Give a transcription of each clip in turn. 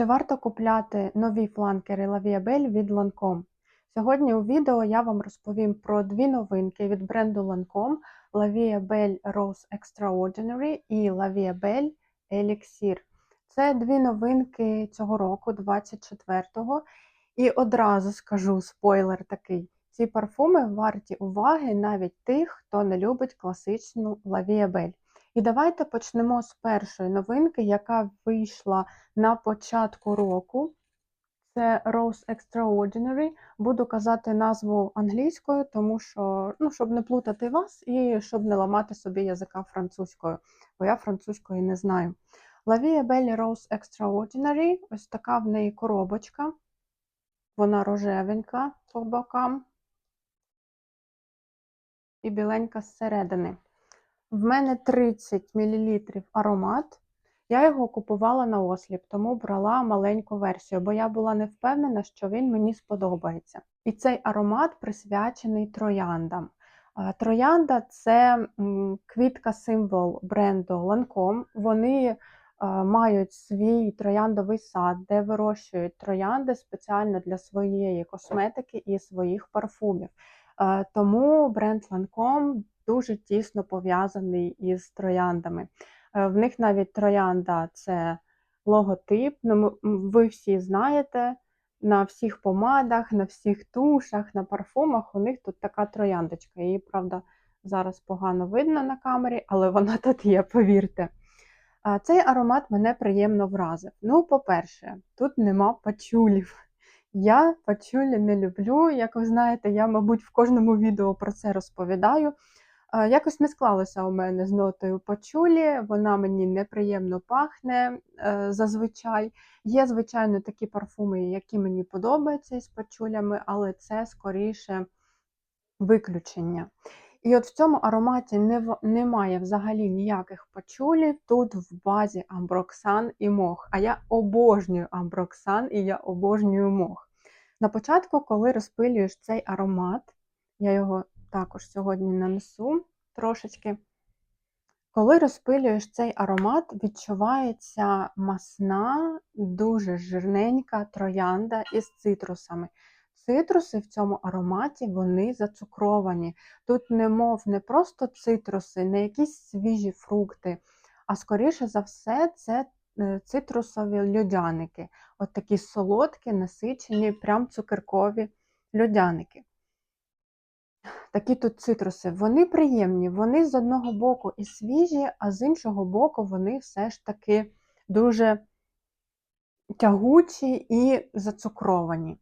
Чи варто купляти нові фланкери La від Lancome? Сьогодні у відео я вам розповім про дві новинки від бренду Lancome La Rose Extraordinary і La Elixir. Це дві новинки цього року, 24-го. І одразу скажу спойлер такий: ці парфуми варті уваги навіть тих, хто не любить класичну Belle. І давайте почнемо з першої новинки, яка вийшла на початку року. Це Rose Extraordinary. Буду казати назву англійською, тому що, ну, щоб не плутати вас і щоб не ламати собі язика французькою, бо я французької не знаю. Vie Belle Rose Extraordinary. Ось така в неї коробочка. Вона рожевенька по бокам і біленька зсередини. В мене 30 мл аромат. Я його купувала на осліп, тому брала маленьку версію, бо я була не впевнена, що він мені сподобається. І цей аромат присвячений трояндам. Троянда це квітка-символ бренду Lancome. Вони мають свій трояндовий сад, де вирощують троянди спеціально для своєї косметики і своїх парфумів. Тому бренд Lancome дуже тісно пов'язаний із трояндами. Е, в них навіть троянда це логотип. Ну, ви всі знаєте, на всіх помадах, на всіх тушах, на парфумах у них тут така трояндочка. Її, правда, зараз погано видно на камері, але вона тут є, повірте. Цей аромат мене приємно вразив. Ну, по-перше, тут нема пачулів. Я пачулі не люблю. Як ви знаєте, я, мабуть, в кожному відео про це розповідаю. Якось не склалося у мене з нотою пачулі, вона мені неприємно пахне е, зазвичай. Є, звичайно, такі парфуми, які мені подобаються із пачулями, але це скоріше виключення. І от в цьому ароматі не, немає взагалі ніяких пачулів. Тут в базі амброксан і мох. А я обожнюю амброксан і я обожнюю мох. На початку, коли розпилюєш цей аромат, я його також сьогодні нанесу трошечки. Коли розпилюєш цей аромат, відчувається масна, дуже жирненька троянда із цитрусами. Цитруси в цьому ароматі вони зацукровані. Тут немов не просто цитруси, не якісь свіжі фрукти, а скоріше за все, це е, цитрусові льодяники. От такі солодкі, насичені, прям цукеркові льодяники такі тут цитруси, вони приємні, вони з одного боку і свіжі, а з іншого боку, вони все ж таки дуже тягучі і зацукровані.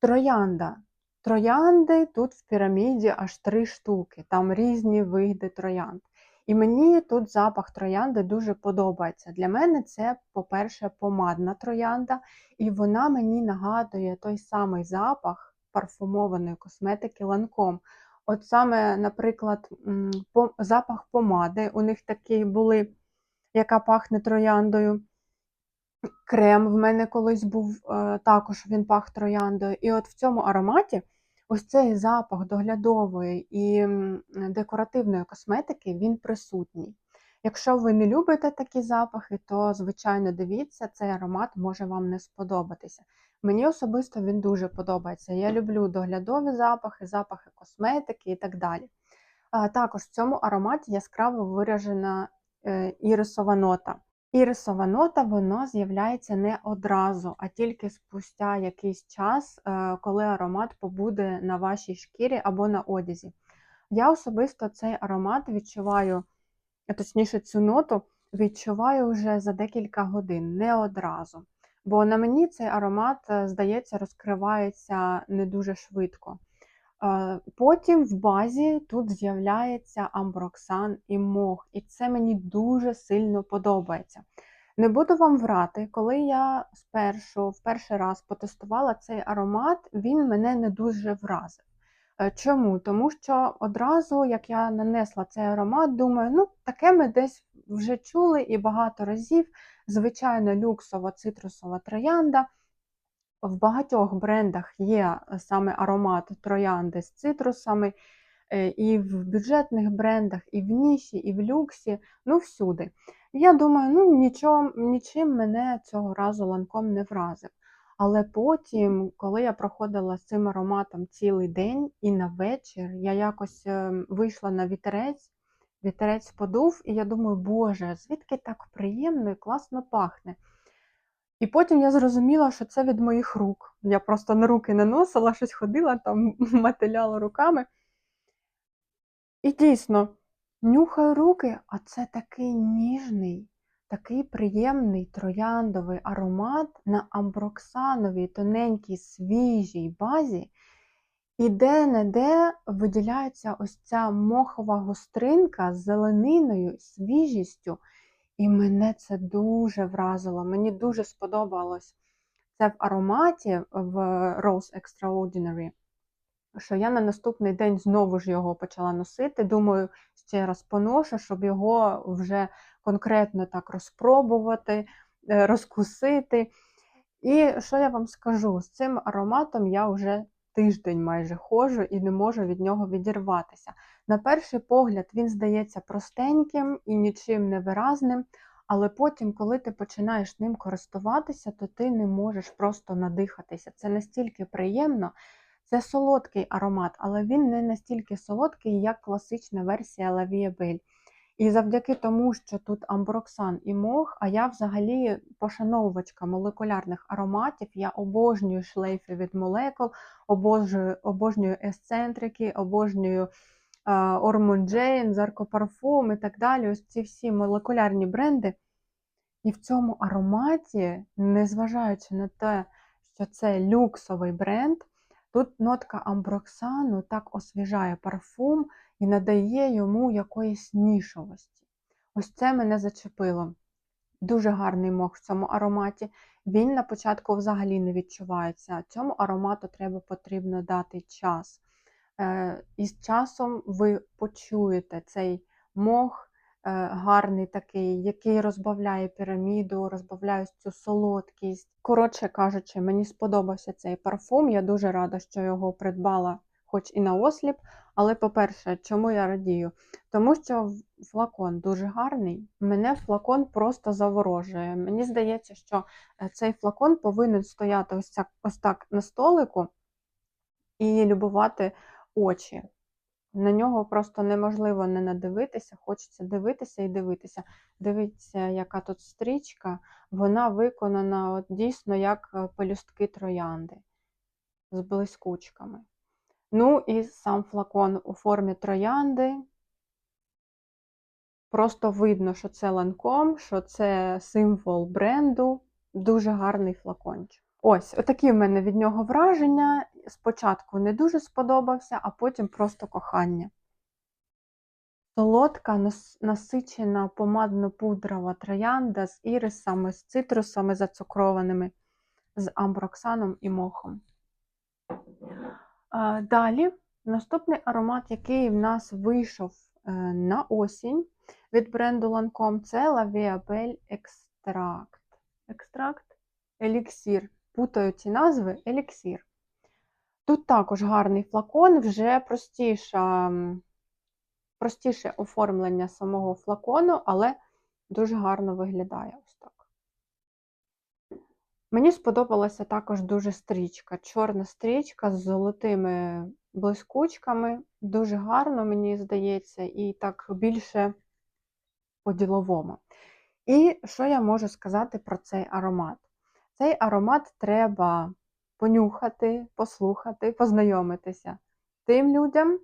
Троянда. Троянди тут в піраміді аж три штуки, там різні види троянд. І мені тут запах троянди дуже подобається. Для мене це, по-перше, помадна троянда, і вона мені нагадує той самий запах парфумованої косметики ланком. От саме, наприклад, запах помади. У них такі були, яка пахне трояндою. Крем в мене колись був, е, також він пах трояндою. І от в цьому ароматі ось цей запах доглядової і декоративної косметики він присутній. Якщо ви не любите такі запахи, то, звичайно, дивіться, цей аромат може вам не сподобатися. Мені особисто він дуже подобається. Я люблю доглядові запахи, запахи косметики і так далі. Також в цьому ароматі яскраво виражена е, ірисова нота. Ірисова нота воно з'являється не одразу, а тільки спустя якийсь час, е, коли аромат побуде на вашій шкірі або на одязі. Я особисто цей аромат відчуваю, точніше, цю ноту відчуваю вже за декілька годин, не одразу. Бо на мені цей аромат, е, здається, розкривається не дуже швидко. Е, потім в базі тут з'являється амброксан і мох, і це мені дуже сильно подобається. Не буду вам врати, коли я спершу в перший раз потестувала цей аромат, він мене не дуже вразив. Е, чому? Тому що одразу, як я нанесла цей аромат, думаю, ну, таке ми десь вже чули і багато разів. Звичайно, люксова цитрусова троянда. В багатьох брендах є е, саме аромат троянди з цитрусами, е, і в бюджетних брендах, і в ніші, і в люксі, ну всюди. Я думаю, ну нічого, нічим мене цього разу ланком не вразив. Але потім, коли я проходила з цим ароматом цілий день і на вечір, я якось е, вийшла на вітерець, вітерець подув, і я думаю, боже, звідки так приємно і класно пахне. І потім я зрозуміла, що це від моїх рук. Я просто на руки наносила, щось ходила, там мотиляла руками. І дійсно, нюхаю руки, а це такий ніжний, такий приємний трояндовий аромат на амброксановій тоненькій свіжій базі. І де-не-де виділяється ось ця мохова гостринка з зелениною, свіжістю. І мене це дуже вразило. Мені дуже сподобалось це в ароматі в Rose Extraordinary, що я на наступний день знову ж його почала носити. Думаю, ще раз поношу, щоб його вже конкретно так розпробувати, е, розкусити. І що я вам скажу? З цим ароматом я вже тиждень майже ходжу і не можу від нього відірватися. На перший погляд, він здається простеньким і нічим не виразним, але потім, коли ти починаєш ним користуватися, то ти не можеш просто надихатися. Це настільки приємно. Це солодкий аромат, але він не настільки солодкий, як класична версія Belle. І завдяки тому, що тут амброксан і мох, а я взагалі пошановувачка молекулярних ароматів, я обожнюю шлейфи від молекул, обожнюю, обожнюю есцентрики, обожнюю Ормонджейн, Заркопарфум і так далі. Ось ці всі молекулярні бренди. І в цьому ароматі, незважаючи на те, що це люксовий бренд, тут нотка амброксану так освіжає парфум і надає йому якоїсь нішовості. Ось це мене зачепило. Дуже гарний мох в цьому ароматі. Він на початку взагалі не відчувається. Цьому аромату треба потрібно дати час. Е, І з часом ви почуєте цей мох е, гарний такий, який розбавляє піраміду, розбавляє цю солодкість. Коротше кажучи, мені сподобався цей парфум. Я дуже рада, що його придбала, хоч і на осліп. Але, по-перше, чому я радію? Тому що флакон дуже гарний. Мене флакон просто заворожує. Мені здається, що е, цей флакон повинен стояти ось так, ось так на столику і любувати очі. На нього просто неможливо не надивитися, хочеться дивитися і дивитися. Дивіться, яка тут стрічка, вона виконана от дійсно як е, пелюстки троянди з блискучками. Ну і сам флакон у формі троянди. Просто видно, що це ланком, що це символ бренду. Дуже гарний флакончик. Ось, отакі в мене від нього враження. Спочатку не дуже сподобався, а потім просто кохання. Солодка, насичена помадно-пудрова троянда з ірисами, з цитрусами зацукрованими, з амброксаном і мохом. Далі, наступний аромат, який в нас вийшов е, на осінь від бренду Lancome, це La Vie Extract. Екстракт, еліксір. Путаю ці назви еліксір. Тут також гарний флакон, вже простіша, простіше оформлення самого флакону, але дуже гарно виглядає ось так. Мені сподобалася також дуже стрічка, чорна стрічка з золотими блискучками. Дуже гарно, мені здається, і так більше по-діловому. І що я можу сказати про цей аромат? Цей аромат треба понюхати, послухати, познайомитися тим людям,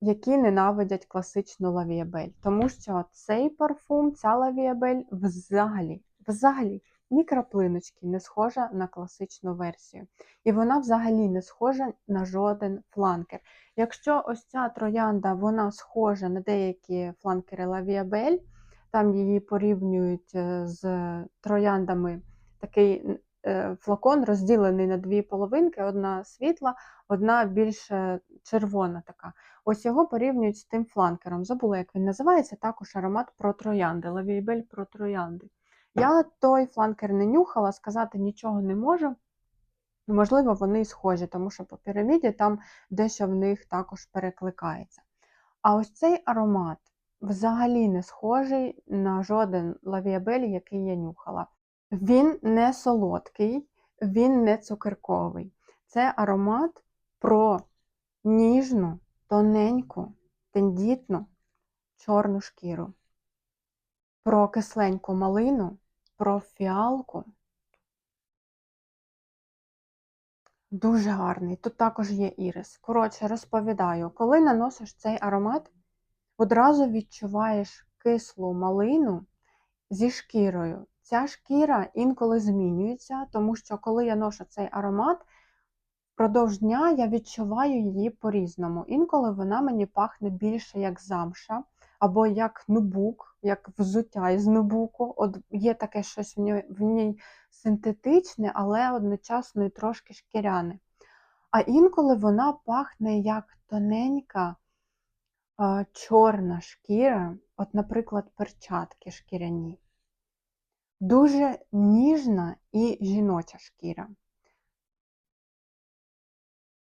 які ненавидять класичну лавіабель. Тому що цей парфум, ця лавіабель взагалі, взагалі ні краплиночки не схожа на класичну версію. І вона взагалі не схожа на жоден фланкер. Якщо ось ця троянда вона схожа на деякі фланкери лавіабель, там її порівнюють е, з трояндами такий флакон розділений на дві половинки: одна світла, одна більш червона така. Ось його порівнюють з тим фланкером. Забула, як він називається, також аромат про троянди, троянди. Я той фланкер не нюхала, сказати нічого не можу. Можливо, вони схожі, тому що по піраміді там дещо в них також перекликається. А ось цей аромат взагалі не схожий на жоден лавіабель, який я нюхала. Він не солодкий, він не цукерковий. Це аромат про ніжну, тоненьку, тендітну чорну шкіру, про кисленьку малину, про фіалку. Дуже гарний. Тут також є ірис. Коротше, розповідаю, коли наносиш цей аромат, одразу відчуваєш кислу малину зі шкірою. Ця шкіра інколи змінюється, тому що коли я ношу цей аромат, впродовж дня я відчуваю її по-різному. Інколи вона мені пахне більше як замша, або як нубук, як взуття із нубуку. От є таке щось в ній, в ній синтетичне, але одночасно і трошки шкіряне. А інколи вона пахне як тоненька чорна шкіра, от, наприклад, перчатки шкіряні. Дуже ніжна і жіноча шкіра.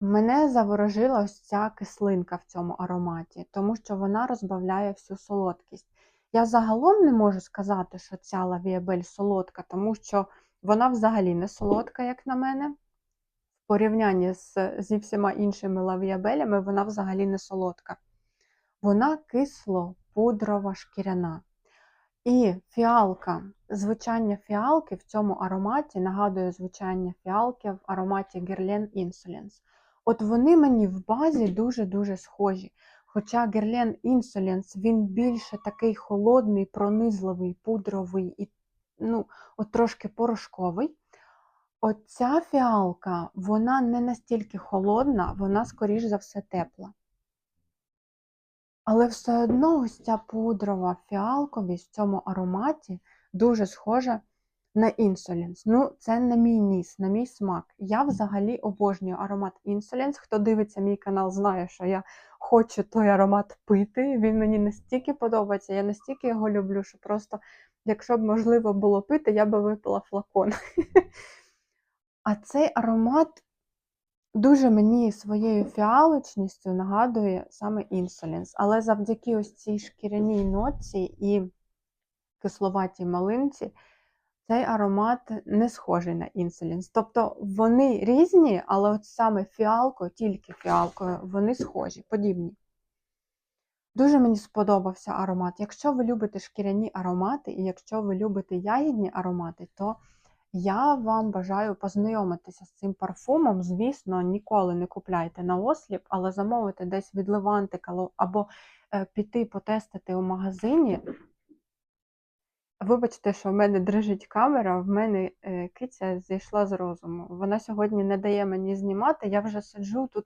Мене заворожила ось ця кислинка в цьому ароматі, тому що вона розбавляє всю солодкість. Я загалом не можу сказати, що ця лавіабель солодка, тому що вона взагалі не солодка, як на мене. В порівнянні з, зі всіма іншими лавіабелями, вона взагалі не солодка. Вона кисло-пудрова шкіряна. І фіалка, звучання фіалки в цьому ароматі нагадує звучання фіалки в ароматі Guerlain Insolence. От вони мені в базі дуже-дуже схожі. Хоча Guerlain Insolence, він більше такий холодний, пронизливий, пудровий і ну, от трошки порошковий. Оця фіалка, вона не настільки холодна, вона, скоріш за все, тепла. Але все одно ось ця пудрова фіалковість в цьому ароматі дуже схожа на Insolence. Ну, це на мій ніс, на мій смак. Я взагалі обожнюю аромат Insolence. Хто дивиться мій канал, знає, що я хочу той аромат пити. Він мені настільки подобається, я настільки його люблю, що просто, якщо б можливо було пити, я би випила флакон. А цей аромат дуже мені своєю фіалочністю нагадує саме Insolence. Але завдяки ось цій шкіряній нотці і кисловатій малинці, цей аромат не схожий на Insolence. Тобто вони різні, але от саме фіалкою, тільки фіалкою, вони схожі, подібні. Дуже мені сподобався аромат. Якщо ви любите шкіряні аромати, і якщо ви любите ягідні аромати, то я вам бажаю познайомитися з цим парфумом. Звісно, ніколи не купляйте на осліп, але замовити десь від Левантика або е, піти потестити у магазині. Вибачте, що в мене дрижить камера, в мене е, киця зійшла з розуму. Вона сьогодні не дає мені знімати. Я вже сиджу тут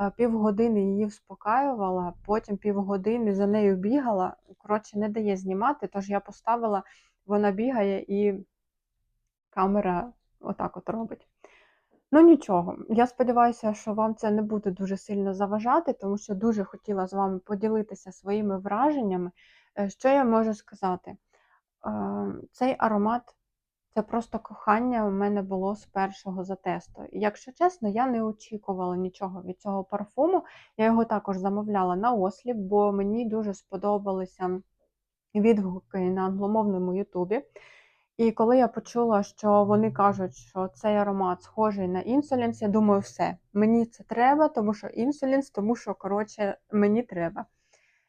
е, півгодини її вспокаювала, потім півгодини за нею бігала. Коротше, не дає знімати, тож я поставила, вона бігає і камера отак от робить. Ну нічого, я сподіваюся, що вам це не буде дуже сильно заважати, тому що дуже хотіла з вами поділитися своїми враженнями. Е, що я можу сказати? Е, цей аромат це просто кохання у мене було з першого затесту. І якщо чесно, я не очікувала нічого від цього парфуму. Я його також замовляла на осліп, бо мені дуже сподобалися відгуки на англомовному Ютубі. І коли я почула, що вони кажуть, що цей аромат схожий на інсулінс, я думаю, все, мені це треба, тому що інсулінс, тому що, коротше, мені треба.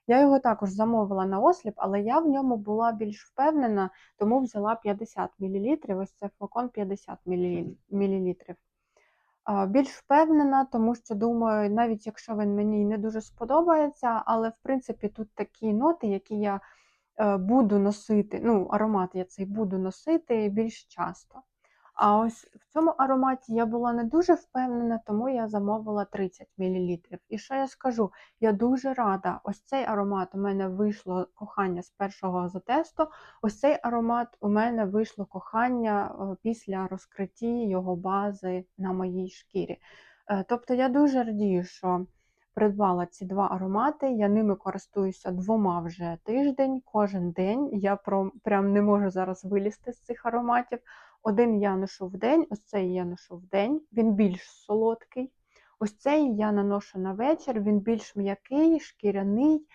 Я його також замовила на осліп, але я в ньому була більш впевнена, тому взяла 50 мл. Ось це флакон 50 мл. Більш впевнена, тому що думаю, навіть якщо він мені не дуже сподобається, але в принципі тут такі ноти, які я буду носити, ну, аромат я цей буду носити більш часто. А ось в цьому ароматі я була не дуже впевнена, тому я замовила 30 мл. І що я скажу? Я дуже рада. Ось цей аромат у мене вийшло кохання з першого затесту. Ось цей аромат у мене вийшло кохання е, після розкриття його бази на моїй шкірі. Е, тобто я дуже радію, що придбала ці два аромати. Я ними користуюся двома вже тиждень, кожен день. Я прям не можу зараз вилізти з цих ароматів. Один я ношу в день, ось цей я ношу в день, він більш солодкий. Ось цей я наношу на вечір, він більш м'який, шкіряний,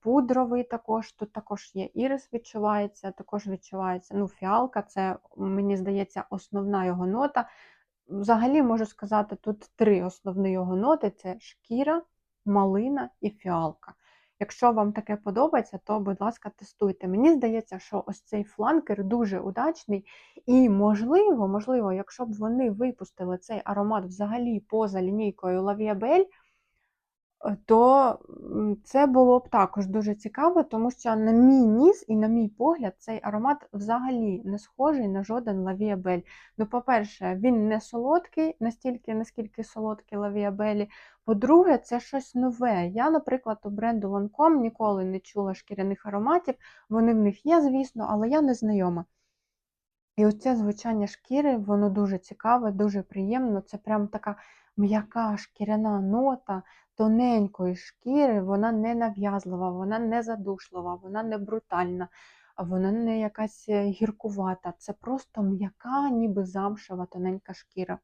пудровий також. Тут також є ірис, відчувається, також відчувається ну, фіалка, це, мені здається, основна його нота. Взагалі можу сказати, тут три основні його ноти: це шкіра, малина і фіалка. Якщо вам таке подобається, то, будь ласка, тестуйте. Мені здається, що ось цей фланкер дуже удачний. І, можливо, можливо, якщо б вони випустили цей аромат взагалі поза лінійкою е, то це було б також дуже цікаво, тому що на мій ніс і на мій погляд цей аромат взагалі не схожий на жоден Belle. Ну, по-перше, він не солодкий, настільки, наскільки Vie Belle. По-друге, це щось нове. Я, наприклад, у бренду Lancome ніколи не чула шкіряних ароматів. Вони в них є, звісно, але я не знайома. І оце звучання шкіри, воно дуже цікаве, дуже приємно. Це прям така м'яка шкіряна нота тоненької шкіри, вона не нав'язлива, вона не задушлива, вона не брутальна, вона не якась е, гіркувата. Це просто м'яка, ніби замшева, тоненька шкіра.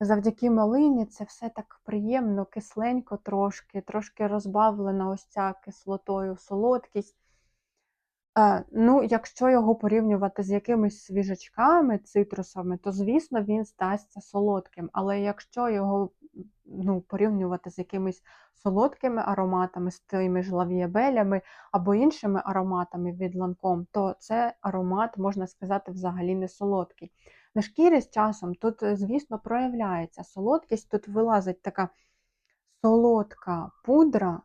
Завдяки малині це все так приємно, кисленько трошки, трошки розбавлена ось ця кислотою солодкість. Е, ну, якщо його порівнювати з якимись свіжачками, цитрусами, то, звісно, він стасться солодким. Але якщо його ну, порівнювати з якимись солодкими ароматами, з тими ж лавіабелями або іншими ароматами від Lancome, то це аромат, можна сказати, взагалі не солодкий. На шкірі з часом тут, е, звісно, проявляється солодкість, тут вилазить така солодка пудра,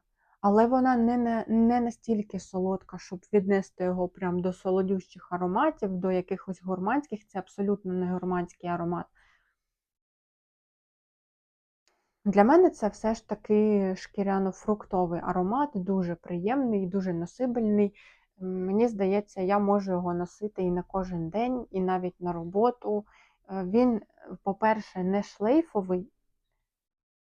але вона не, не, настільки солодка, щоб віднести його прям до солодющих ароматів, до якихось гурманських. Це абсолютно не гурманський аромат. Для мене це все ж таки шкіряно-фруктовий аромат, дуже приємний, дуже носибельний. Мені здається, я можу його носити і на кожен день, і навіть на роботу. Е, Він, по-перше, не шлейфовий,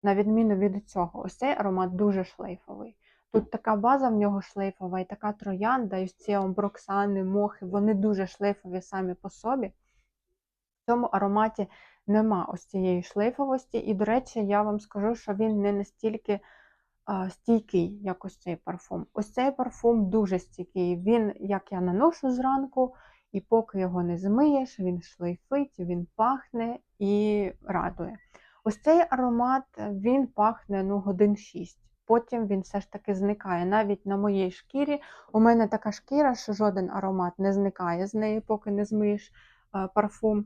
на відміну від цього. Ось цей аромат дуже шлейфовий. Тут така база в нього шлейфова, і така троянда, і ці амброксани, мохи, вони дуже шлейфові самі по собі. В цьому ароматі нема ось цієї шлейфовості. І, до речі, я вам скажу, що він не настільки а, стійкий, як ось цей парфум. Ось цей парфум дуже стійкий. Він, як я наношу зранку, і поки його не змиєш, він шлейфить, він пахне і радує. Ось цей аромат він пахне ну, годин 6. Потім він все ж таки зникає. Навіть на моїй шкірі. У мене така шкіра, що жоден аромат не зникає з неї, поки не змиєш е, парфум.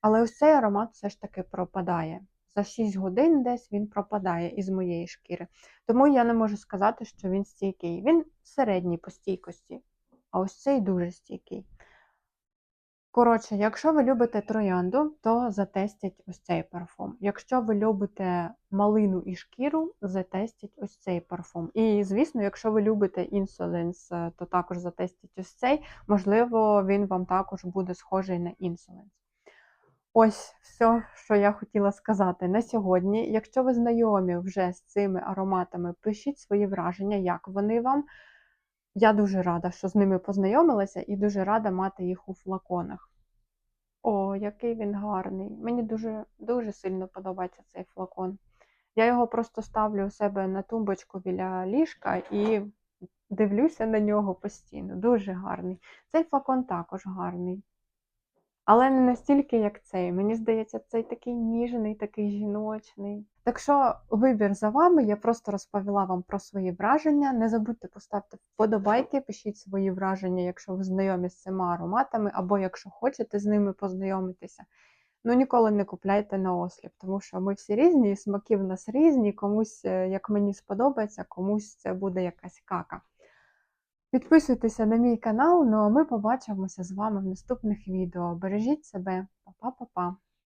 Але ось цей аромат все ж таки пропадає. За 6 годин десь він пропадає із моєї шкіри. Тому я не можу сказати, що він стійкий. Він середній по стійкості, а ось цей дуже стійкий. Коротше, якщо ви любите троянду, то затестіть ось цей парфум. Якщо ви любите малину і шкіру, затестіть ось цей парфум. І, звісно, якщо ви любите Insolence, то також затестіть ось цей. Можливо, він вам також буде схожий на Insolence. Ось все, що я хотіла сказати на сьогодні. Якщо ви знайомі вже з цими ароматами, пишіть свої враження, як вони вам. Я дуже рада, що з ними познайомилася, і дуже рада мати їх у флаконах. О, який він гарний. Мені дуже дуже сильно подобається цей флакон. Я його просто ставлю у себе на тумбочку біля ліжка і дивлюся на нього постійно. Дуже гарний. Цей флакон також гарний. Але не настільки, як цей. Мені здається, цей такий ніжний, такий жіночний. Так що вибір за вами, я просто розповіла вам про свої враження. Не забудьте поставити вподобайки, пишіть свої враження, якщо ви знайомі з цими ароматами, або якщо хочете з ними познайомитися. Ну, ніколи не купляйте на осліп, тому що ми всі різні, і смаки в нас різні, комусь, е, як мені сподобається, комусь це буде якась кака. Підписуйтеся на мій канал, ну а ми побачимося з вами в наступних відео. Бережіть себе, Па-па-па-па!